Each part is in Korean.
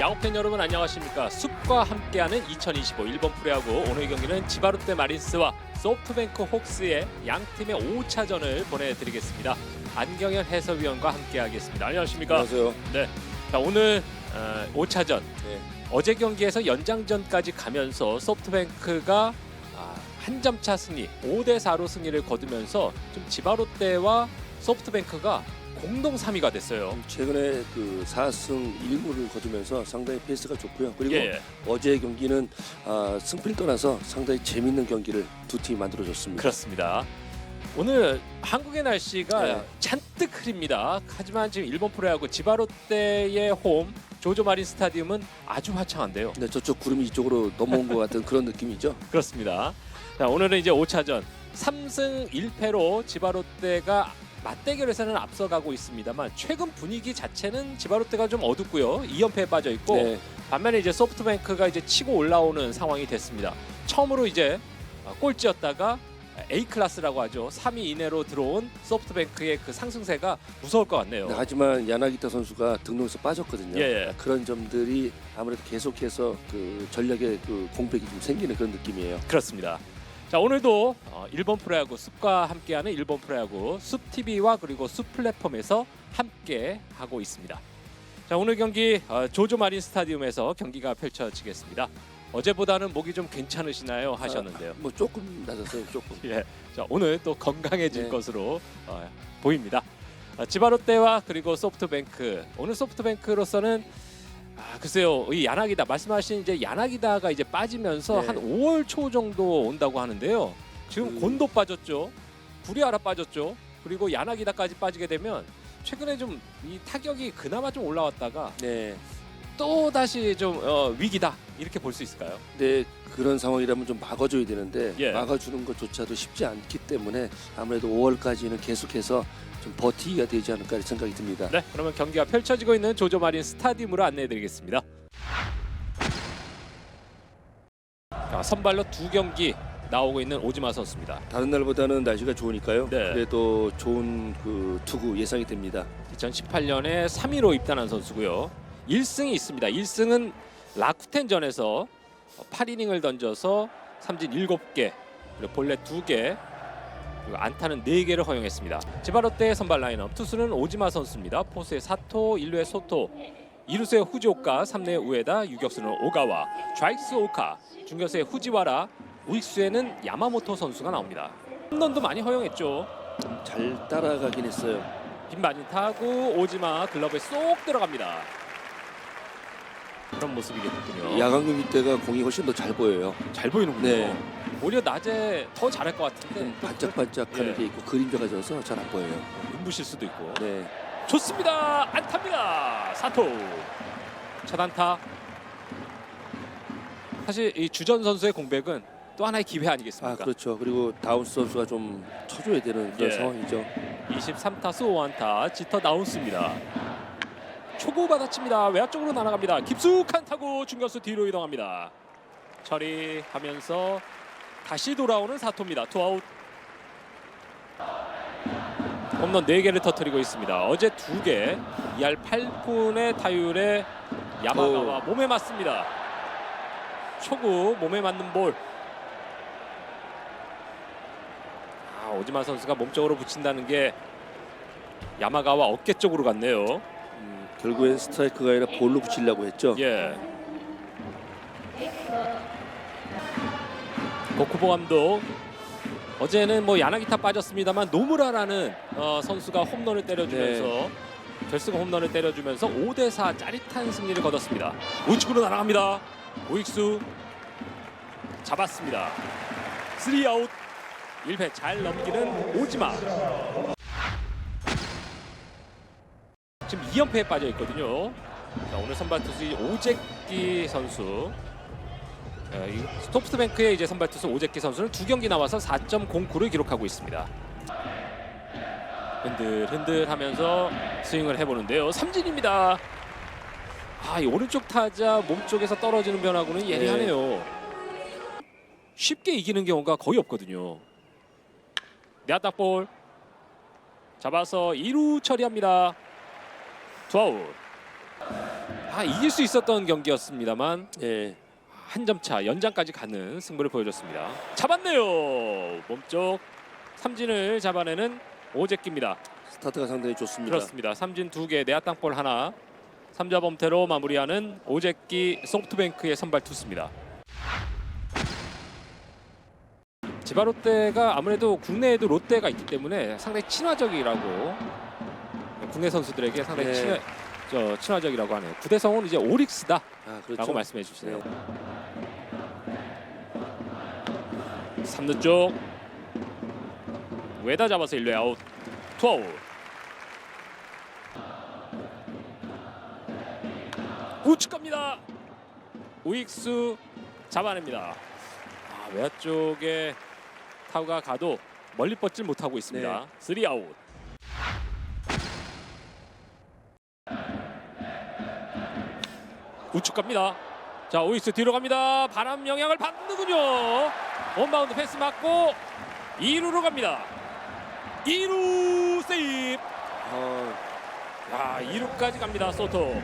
야구팬 여러분 안녕하십니까? 숲과 함께하는 2025 일본 프로야구. 오늘 경기는 지바롯데 마린스와 소프트뱅크 혹스의 양 팀의 5차전을 보내드리겠습니다. 안경현 해설위원과 함께하겠습니다. 안녕하십니까? 안녕하세요. 자 오늘 어, 5차전. 네. 어제 경기에서 연장전까지 가면서 소프트뱅크가 아, 한점 차 승리 5대 4로 승리를 거두면서 좀 지바롯데와 소프트뱅크가 공동 3위가 됐어요. 최근에 그 4승 1무를 거두면서 상당히 페이스가 좋고요. 그리고 예, 어제 경기는 아, 승패를 떠나서 상당히 재밌는 경기를 두 팀이 만들어줬습니다. 그렇습니다. 오늘 한국의 날씨가 네. 잔뜩 흐립니다. 하지만 지금 일본 프로야구 지바롯데의 홈 조조 마린 스타디움은 아주 화창한데요. 근데 저쪽 구름이 이쪽으로 넘어온 것 같은 그런 느낌이죠. 그렇습니다. 자, 오늘은 이제 5차전 3승 1패로 지바롯데가 맞대결에서는 앞서가고 있습니다만 최근 분위기 자체는 지바롯데가 좀 어둡고요. 2연패에 빠져 있고 네. 반면에 이제 소프트뱅크가 이제 치고 올라오는 상황이 됐습니다. 처음으로 이제 어, 꼴찌였다가 A 클래스라고 하죠. 3위 이내로 들어온 소프트뱅크의 그 상승세가 무서울 것 같네요. 네, 하지만 야나기타 선수가 등록에서 빠졌거든요. 예, 예. 그런 점들이 아무래도 계속해서 그 전략의 그 공백이 좀 생기는 그런 느낌이에요. 그렇습니다. 자 오늘도 어, 일본 프로야구 숲과 함께하는 일본 프로야구 숲 TV와 그리고 숲 플랫폼에서 함께 하고 있습니다. 자 오늘 경기 어, 조조 마린 스타디움에서 경기가 펼쳐지겠습니다. 어제보다는 목이 좀 괜찮으시나요 하셨는데요. 뭐 조금 낮았어요. 조금. 예, 자 오늘 또 건강해질 네. 것으로 어, 보입니다. 어, 지바롯데와 그리고 소프트뱅크 오늘 소프트뱅크로서는 아 글쎄요 이 야나기다 말씀하신 이제 야나기다가 이제 빠지면서 네. 한 5월 초 정도 온다고 하는데요. 지금 그- 곤도 빠졌죠, 구리아라 빠졌죠, 그리고 야나기다까지 빠지게 되면 최근에 좀 이 타격이 그나마 좀 올라왔다가 네. 또 다시 좀 어, 위기다 이렇게 볼 수 있을까요? 근데 그런 상황이라면 좀 막아줘야 되는데 예. 막아주는 것조차도 쉽지 않기 때문에 아무래도 5월까지는 계속해서 좀 버티기가 되지 않을까 생각이 듭니다. 네, 그러면 경기가 펼쳐지고 있는 조조 마린 스타디움으로 안내해드리겠습니다. 자, 선발로 두 경기 나오고 있는 오지마 선수입니다. 다른 날보다는 날씨가 좋으니까요. 네. 그래도 좋은 그 투구 예상이 됩니다. 2018년에 3위로 입단한 선수고요. 1승이 있습니다. 1승은 라쿠텐전에서 8이닝을 던져서 삼진 7개, 그리고 볼넷 2개, 그리고 안타는 4개를 허용했습니다. 지바롯데의 선발 라인업 투수는 오지마 선수입니다. 포수의 사토, 1루의 소토, 2루수의 후지오카, 3루의 우에다, 유격수는 오가와, 좌익수 오카, 중견수의 후지와라, 우익수에는 야마모토 선수가 나옵니다. 홈런도 많이 허용했죠. 잘 따라가긴 했어요. 빈 많이 타고 오지마 글러브에 쏙 들어갑니다. 그런 모습이겠군요. 야광금 이때가 공이 훨씬 더 잘 보여요. 잘 보이는군요. 네. 오히려 낮에 더 잘할 것 같은데 좀또 반짝반짝하는 예. 게 있고 그림자가 져서 잘 안 보여요. 그렇- 눈부실 수도 있고. 네. 좋습니다. 안타입니다. 사토. 첫 안타. 사실 이 주전 선수의 공백은 또 하나의 기회 아 아니겠습니까? 그렇죠. 그리고 다운스 선수가 좀 쳐줘야 되는 그런 예. 상황이죠. 23타수 5안타 지터 다운스입니다. 초구 받아칩니다. 외야 쪽으로 날아갑니다. 깊숙한 타구 중견수 뒤로 이동합니다. 처리하면서 다시 돌아오는 사토입니다. 투아웃. 홈런 4개를 터뜨리고 있습니다. 어제 2개, 2할 8푼의 타율에 야마가와 몸에 맞습니다. 초구 몸에 맞는 볼. 아, 오지마 선수가 몸쪽으로 붙인다는 게 야마가와 어깨 쪽으로 갔네요. 음, 결국엔 스트라이크가 아니라 볼로 붙이려고 했죠. 예. 고쿠보 감독 어제는 뭐 야나기타 빠졌습니다만 노무라라는 어, 선수가 홈런을 때려주면서 결승 홈런을 때려주면서 5대 4 짜릿한 승리를 거뒀습니다. 우측으로 날아갑니다. 오익수 잡았습니다. 3아웃 1회 잘 넘기는 오지마 지금 2연패에 빠져 있거든요. 자, 오늘 선발 투수 오재기 선수. 어, 이 소프트뱅크의 이제 선발 투수 오재기 선수는 두 경기 나와서 4.09를 기록하고 있습니다. 흔들흔들하면서 스윙을 해보는데요. 삼진입니다. 아, 이 오른쪽 타자 몸 쪽에서 떨어지는 변화구는 예리하네요. 쉽게 이기는 경우가 거의 없거든요. 야딱볼 잡아서 2루 처리합니다. 투아웃. 아 이길 수 있었던 경기였습니다만 예. 한 점 차 연장까지 가는 승부를 보여줬습니다. 잡았네요. 몸쪽 삼진을 잡아내는 오재기입니다. 스타트가 상당히 좋습니다. 그렇습니다. 삼진 두 개, 내야 땅볼 하나. 삼자 범퇴로 마무리하는 오재기 소프트뱅크의 선발 투수입니다. 지바 롯데가 아무래도 국내에도 롯데가 있기 때문에 상당히 친화적이라고 국내 선수들에게 상당히 네. 친화, 저, 친화적이라고 하네요. 구대성은 이제 오릭스다라고 아, 그렇죠. 말씀해 주시네요. 네. 3루 쪽 외다 잡아서 1루에 아웃 투아웃 우측 갑니다 우익수 잡아냅니다 아, 외야 쪽에 타구가 가도 멀리 뻗질 못하고 있습니다 네. 3 아웃 우측 갑니다. 자 우익수 뒤로 갑니다. 바람 영향을 받는군요. 원바운드 패스 맞고 2루로 갑니다. 2루 세이프. 어, 야 2루까지 갑니다 소토.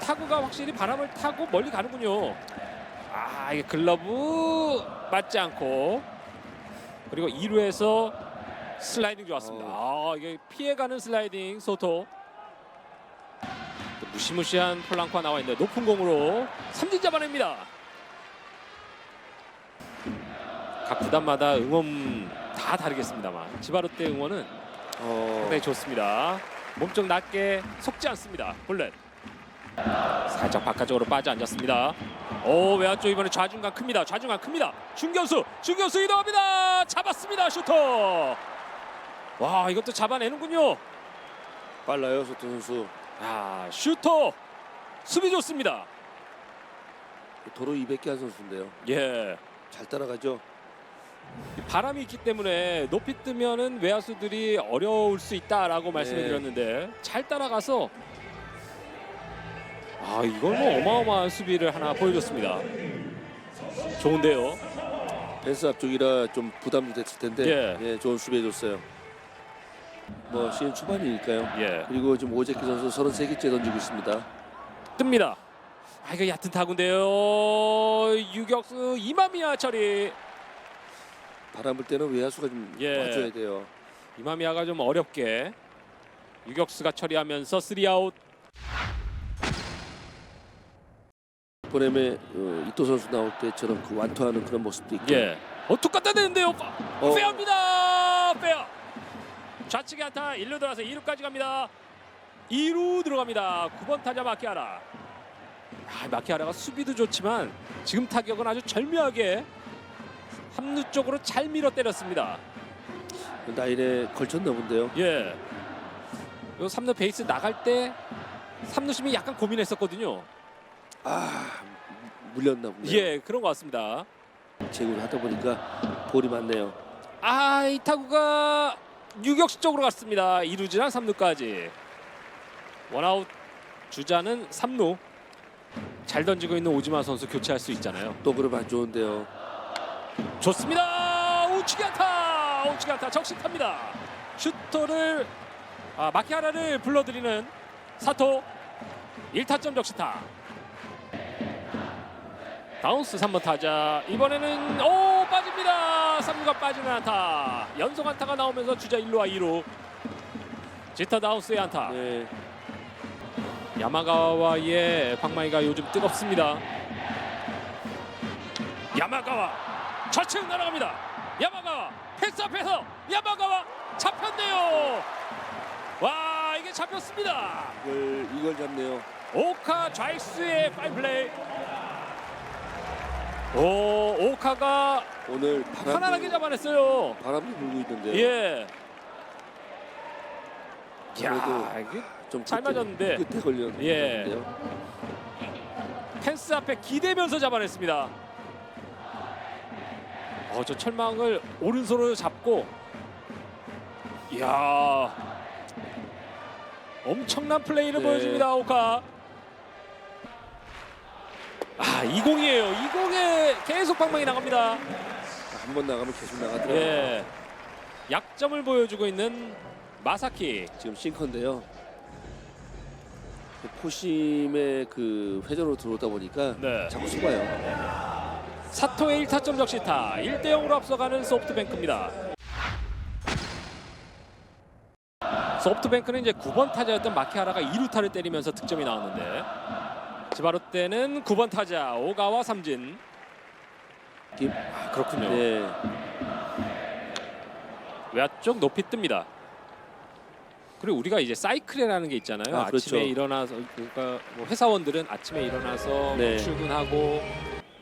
타구가 확실히 바람을 타고 멀리 가는군요. 아 이게 글러브 맞지 않고. 그리고 2루에서 슬라이딩 좋았습니다. 아 이게 피해가는 슬라이딩 소토. 또 무시무시한 폴랑코가 나와 있는데 높은 공으로 삼진 잡아냅니다 각 구단마다 응원 다 다르겠습니다만 지바롯데 응원은 어, 상당히 좋습니다. 몸쪽 낮게 속지 않습니다. 볼넷 살짝 바깥쪽으로 빠져 앉았습니다. 오 외야 쪽 이번에 좌중간 큽니다. 좌중간 큽니다. 중견수 중견수 이동합니다. 잡았습니다. 슈터. 와 이것도 잡아내는군요. 빨라요, 소토 선수. 아 슈터 수비 좋습니다. 도로 200개 한 선수인데요. 예. 잘 따라가죠. 바람이 있기 때문에 높이 뜨면은 외야수들이 어려울 수 있다라고 말씀을 네. 드렸는데 잘 따라가서 아 이건 뭐 어마어마한 수비를 하나 보여줬습니다. 좋은데요. 펜스 앞쪽이라 좀 부담도 됐을 텐데 예. 예, 좋은 수비해줬어요. 뭐 시즌 초반이니까요. 예. 그리고 지금 오재키 선수 33개째 던지고 있습니다. 뜹니다. 아 이거 얕은 타구인데요. 유격수 이마미야 처리. 바람 불 때는 외야수가 좀 예. 와줘야 돼요. 이마미야가 좀 어렵게 유격수가 처리하면서 3아웃. 이번에 어, 이토 선수 나올 때처럼 그 완투하는 그런 모습도 있고. 예. 어 툭 갖다 대는데요. 어, 페어입니다. 페어. 좌측에 안타 1루 들어가서 2루까지 갑니다. 2루 들어갑니다. 9번 타자 마키아라. 아, 마키아라가 수비도 좋지만 지금 타격은 아주 절묘하게 함루 쪽으로 잘 밀어 때렸습니다. 라인에 걸쳤나 본데요. 예. 요 3루 베이스 나갈 때 3루 심이 약간 고민했었거든요. 아 물렸나 보네요. 예, 그런 것 같습니다. 제구를 하다 보니까 볼이 많네요. 아, 이 타구가 유격수 쪽으로 갔습니다. 2루지랑 3루까지. 원아웃 주자는 3루. 잘 던지고 있는 오지마 선수 교체할 수 있잖아요. 또 그럼 안 좋은데요. 좋습니다. 우측 안타. 우측 안타 적시탑니다. 슈터를 아, 마키하라를 불러들이는 사토 1타점 적시타. 다운스 3번 타자 이번에는 오 빠집니다 3루가 빠지는 안타. 연속 안타가 나오면서 주자 1루와 2루. 지터 다운스의 안타. 네. 야마가와의 방망이가 요즘 뜨겁습니다. 야마가와 좌측 날아갑니다. 야마가와 패스 앞에서 야마가와 잡혔네요. 와 이게 잡혔습니다. 이걸 이걸 잡네요. 오카 좌익수의 파인플레이 오 오카가 오늘 바람 편안하게 잡아냈어요 바람이 불고 있는데요. 예. 야, 이게 좀잘 끝에- 맞았는데. 끝에 걸렸는데요. 예. 펜스 앞에 기대면서 잡아냈습니다. 어, 저 철망을 오른손으로 잡고, 이야, 엄청난 플레이를 네. 보여줍니다 오카. 아, 20이에요. 20에 계속 방망이 나갑니다. 한 번 나가면 계속 나가더라고요. 예. 약점을 보여주고 있는 마사키. 지금 싱커인데요. 포심의 그 회전으로 들어오다 보니까 네. 자꾸 속아요. 사토의 1타점 적시타 1대 0으로 앞서가는 소프트뱅크입니다. 소프트뱅크는 이제 9번 타자였던 마키하라가 2루타를 때리면서 득점이 나왔는데 지바로 때는 9번 타자 오가와 삼진. 김- 아, 그렇군요. 네. 외야 쪽 높이 뜹니다. 그리고 우리가 이제 사이클이라는 게 있잖아요. 아, 아, 그렇죠. 침에 일어나서 그러니까 뭐 회사원들은 아침에 일어나서 네. 출근하고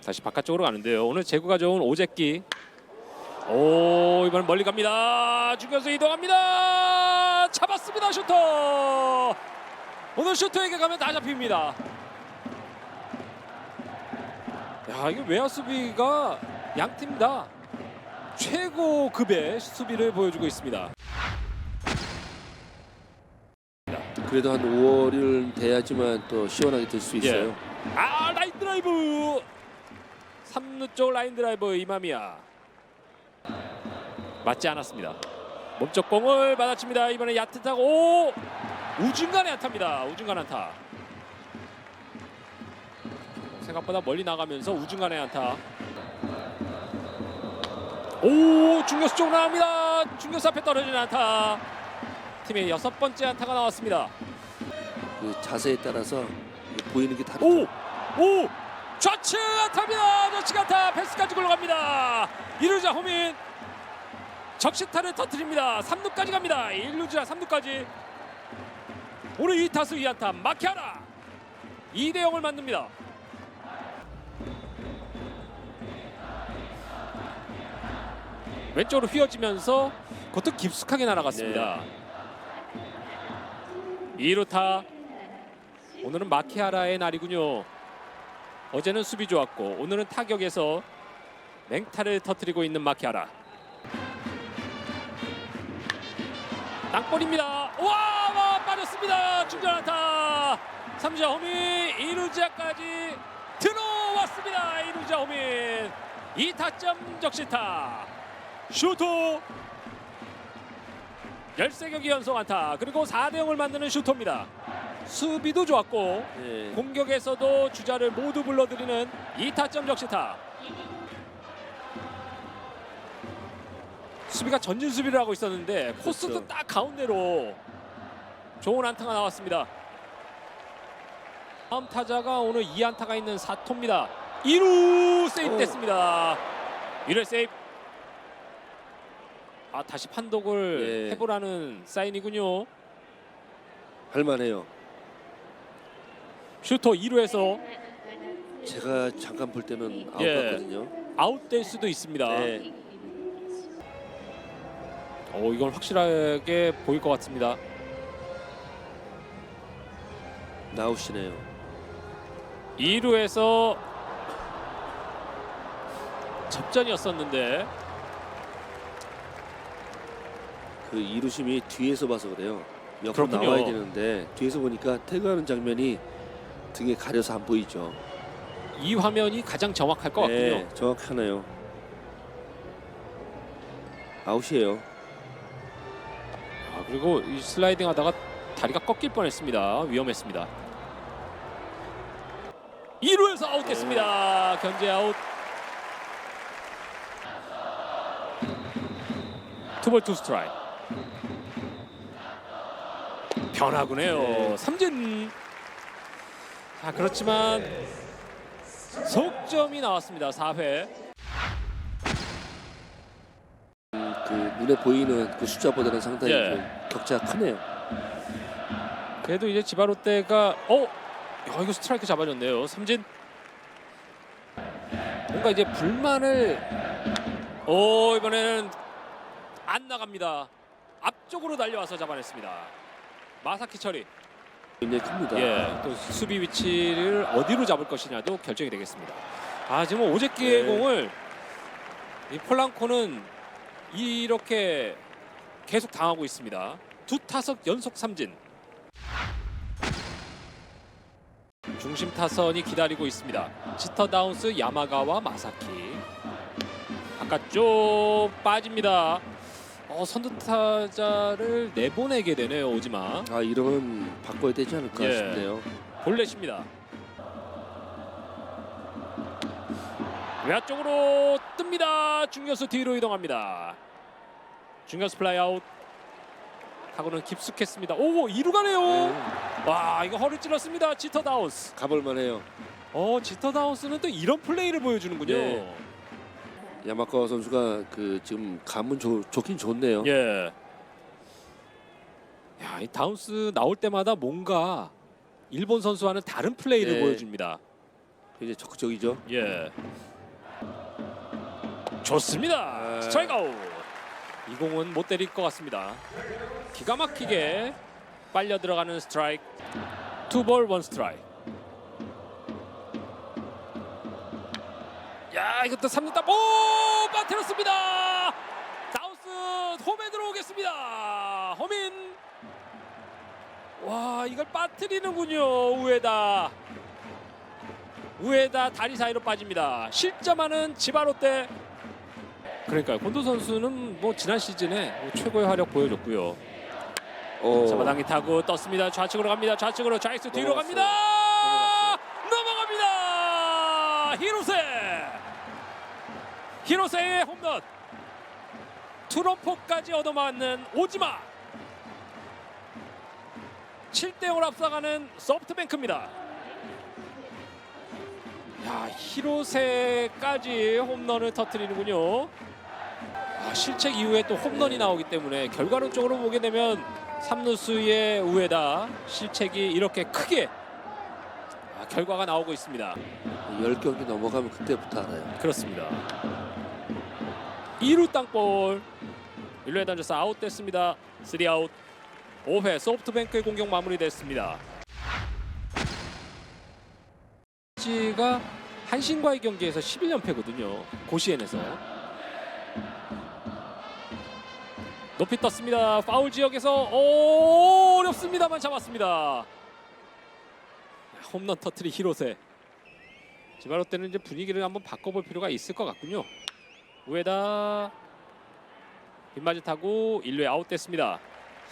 다시 바깥쪽으로 가는데요. 오늘 제구가 좋은 오재끼. 오 이번 멀리 갑니다. 죽여서 이동합니다. 잡았습니다 슈터. 오늘 슈터에게 가면 다 잡힙니다. 야 이게 외야 수비가 양 팀 다. 최고 급의 수비를 보여주고 있습니다. 그래도 한 5월은 돼야지만 또 시원하게 될 수 있어요. 아 라인 드라이브! 3루 쪽 라인 드라이브 이마미야 맞지 않았습니다. 몸쪽 공을 받아칩니다. 이번에 야트 타고. 오! 우중간에 안타입니다. 우중간 안타 생각보다 멀리 나가면서 우중간에 안타 오 중교수 쪽 나갑니다 중교수 앞에 떨어지는 안타 팀의 여섯 번째 안타가 나왔습니다 그 자세에 따라서 보이는 게 다르죠. 오! 오! 좌측 안타입니다. 좌측 안타 패스까지 굴러갑니다. 이루자 호민 적시타를 터뜨립니다. 3루까지 갑니다. 1루자 3루까지 오늘 2타수 2안타 마키아라 2대 0을 만듭니다. 왼쪽으로 휘어지면서 그것도 깊숙하게 날아갔습니다. 2루타 오늘은 마키아라의 날이군요. 어제는 수비 좋았고 오늘은 타격에서 맹타를 터뜨리고 있는 마키아라. 땅볼입니다. 와, 와 빠졌습니다. 중전안타. 삼자 호민 이루자까지 들어왔습니다. 이루자 호민 2타점 적시타. 슈터 13경기 연속 안타 그리고 4대 0을 만드는 슈터입니다. 수비도 좋았고 네. 공격에서도 주자를 모두 불러들이는 2타점 적시타. 수비가 전진 수비를 하고 있었는데 코스도 그렇죠. 딱 가운데로 좋은 안타가 나왔습니다. 다음 타자가 오늘 2안타가 있는 사토입니다. 2루 세이브 오. 됐습니다. 1루 세이브. 아 다시 판독을 네. 해보라는 사인이군요. 할만해요. 슈터 2루에서 제가 잠깐 볼 때는 아웃 예. 같거든요. 아웃될 수도 있습니다. 네. 어, 이건 확실하게 보일 것 같습니다. 나우시네요. 2루에서 접전이었었는데 그 이루심이 뒤에서 봐서 그래요. 옆으로 그렇군요. 나와야 되는데 뒤에서 보니까 태그하는 장면이 등에 가려서 안 보이죠. 이 화면이 가장 정확할 것 같군요. 네, 정확하네요. 아웃이에요. 아, 그리고 이 슬라이딩 하다가 다리가 꺾일 뻔했습니다. 위험했습니다. 2루에서 아웃됐습니다. 견제 아웃. 투볼 투 스트라이크. 변화구네요. 네. 삼진. 자 그렇지만 속점이 나왔습니다. 4회. 음, 그 눈에 보이는 그 숫자보다는 상당히 예. 좀 격차가 크네요. 그래도 이제 지바 롯데가 어, 야 이거 스트라이크 잡아줬네요. 삼진. 뭔가 이제 불만을 오 이번에는 안 나갑니다. 앞쪽으로 달려와서 잡아냈습니다. 마사키 처리. 굉장히 큽니다. 예, 또 수비 위치를 어디로 잡을 것이냐도 결정이 되겠습니다. 아 지금 오제키의 네. 공을 이 폴랑코는 이렇게 계속 당하고 있습니다. 두 타석 연속 삼진. 중심 타선이 기다리고 있습니다. 지터 다운스 야마가와 마사키. 바깥쪽 빠집니다. 어, 선두 타자를 내보내게 되네요 오지마. 아 이러면 바꿔야 되지 않을까 예. 싶네요. 볼넷입니다. 외야 쪽으로 뜹니다. 중견수 뒤로 이동합니다. 중견수 플라이 아웃. 타구는 깊숙했습니다. 오, 이루 가네요. 네, 와, 이거 허리 찔렀습니다. 지터 다운스. 가볼만해요. 어, 지터 다운스는 또 이런 플레이를 보여주는군요. 네. 야마카와 선수가 그 지금 감은 좋, 좋긴 좋네요. 예. 야, 이 다운스 나올 때마다 뭔가 일본 선수와는 다른 플레이를 네. 보여줍니다. 굉장히 적극적이죠. 예. 좋습니다. 아. 스트라이크 아웃. 이 공은 못 때릴 것 같습니다. 기가 막히게 빨려 들어가는 스트라이크. 투볼 원 스트라이크. 야 이것도 3루 따. 오 빠뜨렸습니다. 다우스 홈에 들어오겠습니다. 허민. 와 이걸 빠뜨리는군요 우에다. 우에다 다리 사이로 빠집니다. 실점하는 지바롯데. 그러니까요. 곤도 선수는 뭐 지난 시즌에 뭐 최고의 활약 보여줬고요. 어, 잡아당기 타고 떴습니다. 좌측으로 갑니다. 좌측으로 좌익수 뒤로 넘어갔어요. 갑니다. 넘어갑니다. 히로세. 히로세의 홈런. 투런포까지 얻어맞는 오지마. 7대 0을 앞서가는 소프트뱅크입니다. 야, 히로세까지 홈런을 터뜨리는군요. 아, 실책 이후에 또 홈런이 나오기 때문에 결과론적으로 보게 되면 삼루수의 우에다 실책이 이렇게 크게 아, 결과가 나오고 있습니다. 10경기 넘어가면 그때부터 알아요. 그렇습니다. 2루 땅볼 1루에 던져서 아웃됐습니다. 3아웃 5회 소프트뱅크의 공격 마무리됐습니다. 지가 한신과의 경기에서 11연패거든요. 고시엔에서 높이 떴습니다. 파울 지역에서 오, 어렵습니다만 잡았습니다. 홈런 터트리 히로세. 지바로 때는 이제 분위기를 한번 바꿔볼 필요가 있을 것 같군요. 우에다 빗맞이 타고 1루에 아웃됐습니다.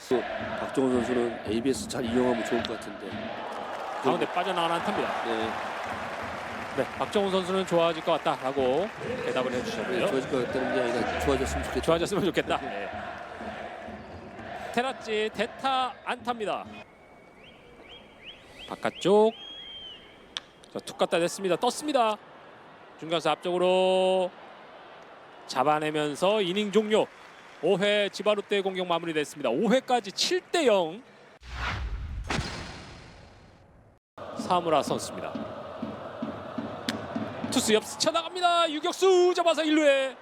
또 박정훈 선수는 ABS 잘 이용하면 좋을 것 같은데. 가운데 빠져나가는 안타입니다. 네, 네, 박정훈 선수는 좋아질 것 같다라고 대답을 해주셨고요. 좋아질 것 같다는 게 아니라 좋아졌으면 좋겠죠. 좋아졌으면 좋겠다. 네. 테라치 대타 안타입니다. 바깥쪽 자, 툭 갖다 냈습니다. 떴습니다. 중간수 앞쪽으로 잡아내면서 이닝 종료. 5회 지바롯데 공격 마무리됐습니다. 5회까지 7대 0. 사무라 선수입니다. 투수 옆 스쳐 나갑니다. 유격수 잡아서 1루에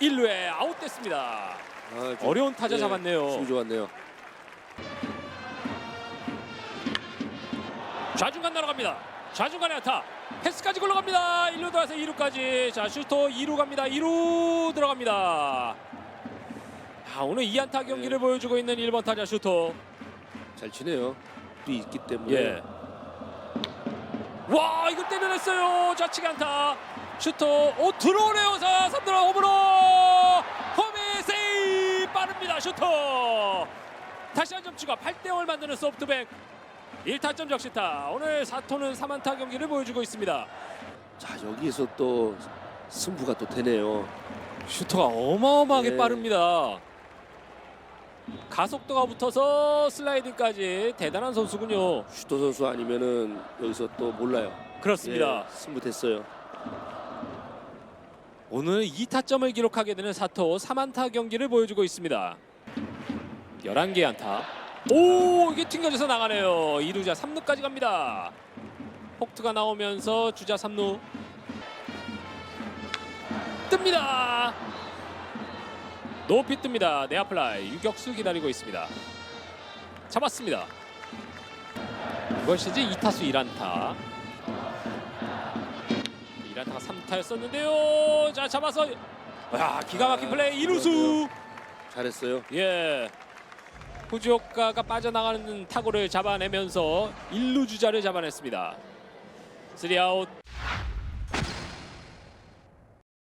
1루에 아웃됐습니다. 아, 좀- 어려운 타자 네, 잡았네요. 수비 좋았네요. 좌중간 날아갑니다. 좌중간에 안타. 패스까지 굴러갑니다. 1루 들어와서 2루까지. 자 슈터 2루 갑니다. 2루 들어갑니다. 아, 오늘 2안타 경기를 보여주고 있는 1번 타자 슈터. 잘 치네요. 또 있기 때문에. 예. 와 이거 때려냈어요. 좌측 안타. 슈터 오 들어오네요. 자 3루로 홈으로 홈이 세이 빠릅니다. 슈터. 다시 한 점 추가 8대 0을 만드는 소프트뱅크 1타점 적시타 오늘 4토는 3안타 경기를 보여주고 있습니다. 자 여기에서 또 승부가 또 되네요. 슈터가 어마어마하게 네. 빠릅니다. 가속도가 붙어서 슬라이딩까지 대단한 선수군요. 슈터 선수 아니면은 여기서 또 몰라요. 그렇습니다. 예, 승부 됐어요. 오늘 2타점을 기록하게 되는 사토 3안타 경기를 보여주고 있습니다. 11개 안타. 오 이게 튕겨져서 나가네요. 2루자 3루까지 갑니다. 폭투가 나오면서 주자 3루 뜹니다. 높이 뜹니다. 네아플라이 유격수 기다리고 있습니다. 잡았습니다. 시즌 2타수 1안타. 1안타가 3타였었는데요. 자 잡아서 야 기가 막힌 아, 플레이 이루수. 잘했어요. 예. 후지오카가 빠져나가는 타구를 잡아내면서 1루 주자를 잡아냈습니다. 3아웃.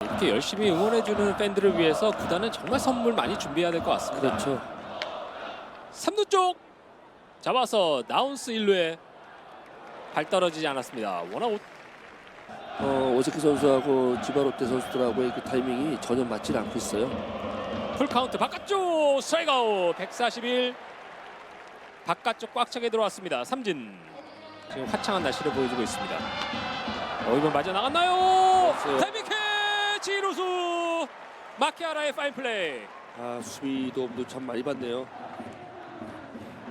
이렇게 열심히 응원해주는 팬들을 위해서 구단은 정말 선물 많이 준비해야 될 것 같습니다. 그렇죠. 3루 쪽 잡아서 나운스 1루에 발 떨어지지 않았습니다. 원아웃 어, 오세키 선수하고 지바롯데 선수들하고의 그 타이밍이 전혀 맞지 않고 있어요. 풀 카운트 바깥쪽 스트라이크 아웃 141 바깥쪽 꽉 차게 들어왔습니다. 삼진 지금 화창한 날씨를 보여주고 있습니다. 어 이번 맞아 나갔나요? 캐치 이루수 마키아라의 파인 플레이 아 수비도 참 많이 봤네요.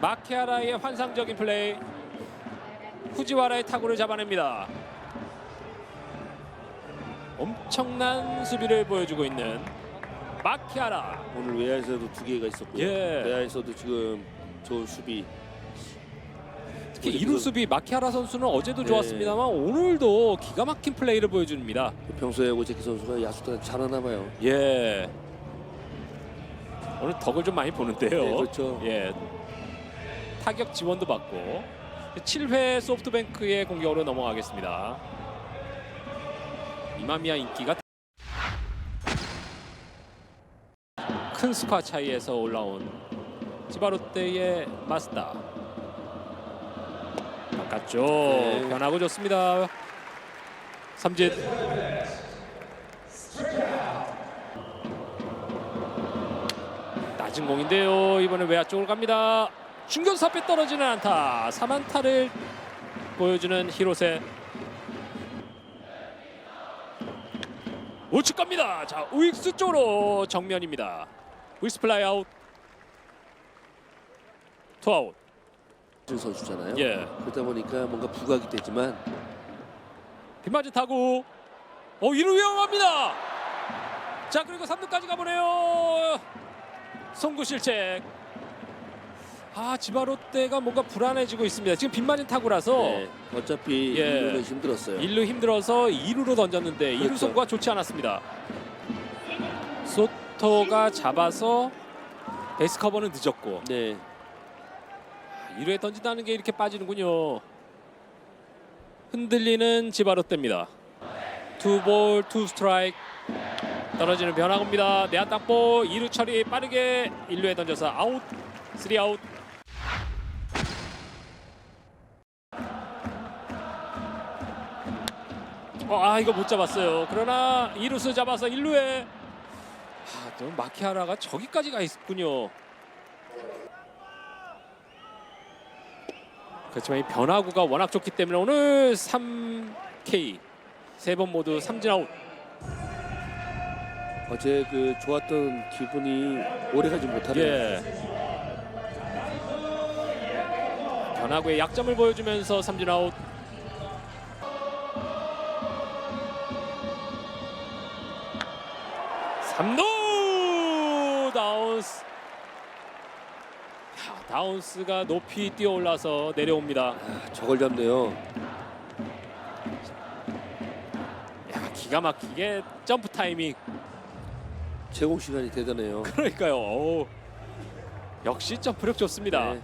마키아라의 환상적인 플레이 후지와라의 타구를 잡아냅니다. 엄청난 수비를 보여주고 있는 마키아라 오늘 외야에서도 두 개가 있었고요. 예. 외야에서도 지금 좋은 수비. 특히 이루 선- 수비 마키아라 선수는 어제도 네. 좋았습니다만 오늘도 기가 막힌 플레이를 보여줍니다. 평소에 오세키 선수가 야수단 잘하나 봐요. 예. 오늘 덕을 좀 많이 보는데요. 네, 그렇죠. 예. 타격 지원도 받고 7회 소프트뱅크의 공격으로 넘어가겠습니다. 이마미야 인기가 큰 스코어 차이에서 올라온 지바롯데의 마스다 바깥쪽 네. 변하고 좋습니다. 삼진 낮은 공인데요. 이번에 외야 쪽으로 갑니다. 중견수 앞에 떨어지는 안타. 3안타를 보여주는 히로세. 우측 갑니다. 자 우익수 쪽으로 정면입니다. 우익수 플라이 아웃. 투아웃. 그 선수잖아요. 예. 그러다 보니까 뭔가 부각이 되지만 빗맞은 타구. 어 이루 위험합니다. 자 그리고 3루까지 가보네요. 송구 실책. 아 지바 롯데가 뭔가 불안해지고 있습니다. 지금 빗맞은 타구라서 네, 어차피 예. 이루는 힘들었어요. 1루 힘들어서 2루로 던졌는데 2루 그렇죠. 송구가 좋지 않았습니다. 소토가 잡아서 베이스 커버는 늦었고 네, 2루에 던진다는 게 이렇게 빠지는군요. 흔들리는 지바롯데입니다. 투볼 투 스트라이크 떨어지는 변화구입니다. 내야 땅볼 2루 처리 빠르게 1루에 던져서 아웃 3 아웃 어, 아 이거 못 잡았어요. 그러나 2루수 잡아서 1루에 아, 또 마키아라가 저기까지 가 있군요. 그렇지만 이 변화구가 워낙 좋기 때문에 오늘 3K 세 번 모두 삼진 아웃. 어제 그 좋았던 기분이 오래가지 못하네요. 예. 변화구의 약점을 보여주면서 삼진 아웃. 삼루 다운스. 야, 다운스가 높이 뛰어올라서 내려옵니다. 아, 저걸 잡네요. 야, 기가 막히게 점프 타이밍. 제공 시간이 대단해요. 그러니까요. 어우, 역시 점프력 좋습니다. 네.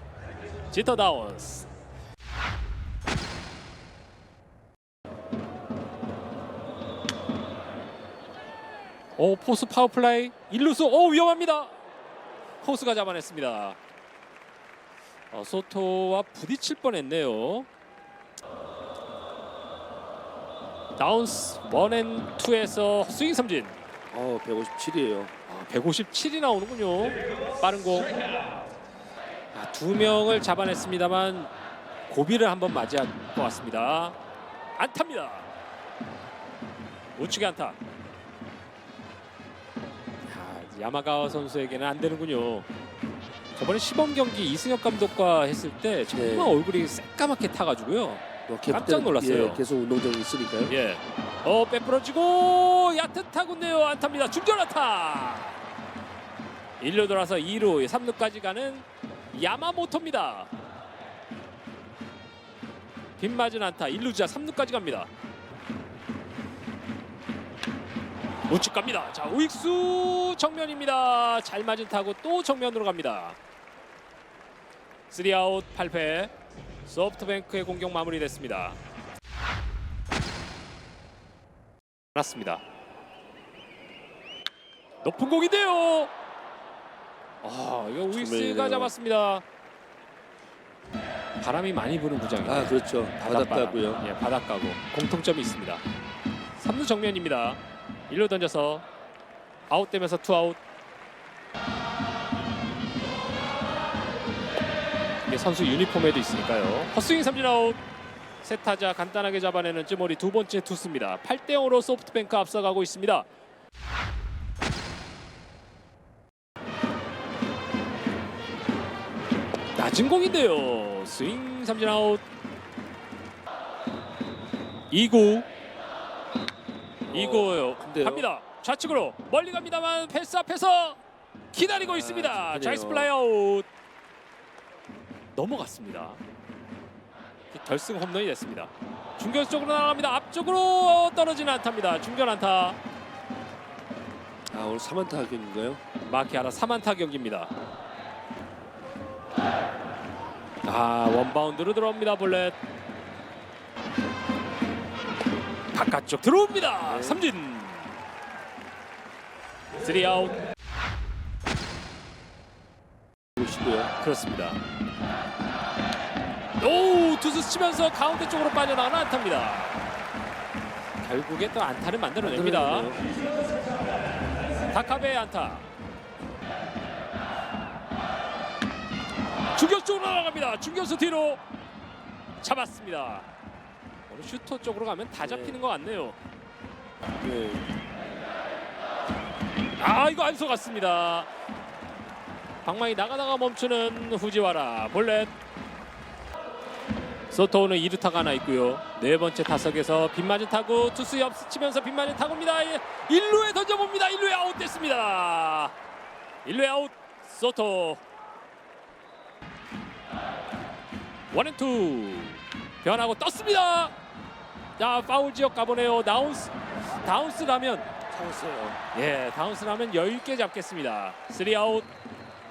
지터 다운스. 오 포스 파워플라이 일루수 오 위험합니다. 포스가 잡아냈습니다. 어, 소토와 부딪힐 뻔했네요. 다운스 원앤 투에서 스윙 삼진. 어, 157이에요. 아, 157이 나오는군요. 빠른 공. 아, 두 명을 잡아냈습니다만 고비를 한번 맞이할 것 같습니다. 안타입니다. 우측에 안타. 야, 야마가와 선수에게는 안 되는군요. 저번에 시범 경기 이승엽 감독과 했을 때 정말 네. 얼굴이 새까맣게 타가지고요. 뭐 깜짝 놀랐어요. 예, 계속 운동장에 있으니까요. 예. 어 빼부러지고 얕은 타구인데요. 안타입니다. 중전 안타. 1루 돌아서 2루, 3루까지 가는 야마모토입니다. 빗맞은 안타. 1루자 3루까지 갑니다. 우측 갑니다. 자 우익수 정면입니다. 잘 맞은 타구 또 정면으로 갑니다. 3아웃 8패 소프트뱅크의 공격 마무리됐습니다. 맞습니다. 높은 공인데요. 아 이거 정말이네요. 잡았습니다. 바람이 많이 부는 구장이에요. 아 그렇죠. 바닷가고요. 예, 바닷가고 공통점이 있습니다. 3루 정면입니다. 1루 던져서 아웃되면서 투아웃. 이게 선수 유니폼에도 있으니까요. 헛스윙 삼진 아웃. 세 타자 간단하게 잡아내는 쯔모리 두 번째 투수입니다. 8대 0으로 소프트뱅크 앞서가고 있습니다. 낮은 공인데요. 스윙 삼진 아웃. 2구 2구요. 근데요. 갑니다. 좌측으로 멀리 갑니다만 패스 앞에서 기다리고 있습니다. 그러네요. 좌익스 플라이 아웃. 넘어갔습니다. 결승 홈런이 됐습니다. 중견수 쪽으로 나갑니다. 앞쪽으로 떨어지는 안타입니다. 중견 안타. 아 오늘 3안타 하겠는가요? 마키아라 3안타 경기입니다. 아 원바운드로 들어옵니다 볼렛. 바깥쪽 들어옵니다. 네. 삼진. 3아웃. 보시고요. 그렇습니다. 오 투수 치면서 가운데 쪽으로 빠져나가는 안타입니다. 결국에 또 안타를 만들어냅니다. 다카베의 안타. 중견수 쪽으로 나갑니다. 중견수 뒤로 잡았습니다. 오늘 슈터 쪽으로 가면 다 잡히는 것 같네요. 네. 아 이거 안 속았습니다. 방망이 나가다가 멈추는 후지와라 볼넷. 소토우는 2루타가 하나 있고요. 네 번째 타석에서 빗맞은 타구 투수 옆 스치면서 빗맞은 타구입니다. 1루에 던져봅니다. 1루에 아웃 됐습니다. 1루에 아웃 소토. 원앤투 변하고 떴습니다. 자 파울 지역 가보네요. 다운스 다운스라면 잡았어요. 예, 다운스라면 여유 있게 잡겠습니다. 3아웃.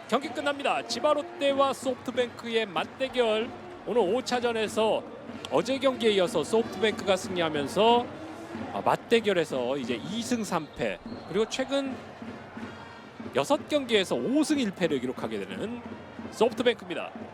경기 끝납니다. 지바롯데와 소프트뱅크의 맞대결. 오늘 5차전에서 어제 경기에 이어서 소프트뱅크가 승리하면서 아, 맞대결에서 이제 2승 3패 그리고 최근 6경기에서 5승 1패를 기록하게 되는 소프트뱅크입니다.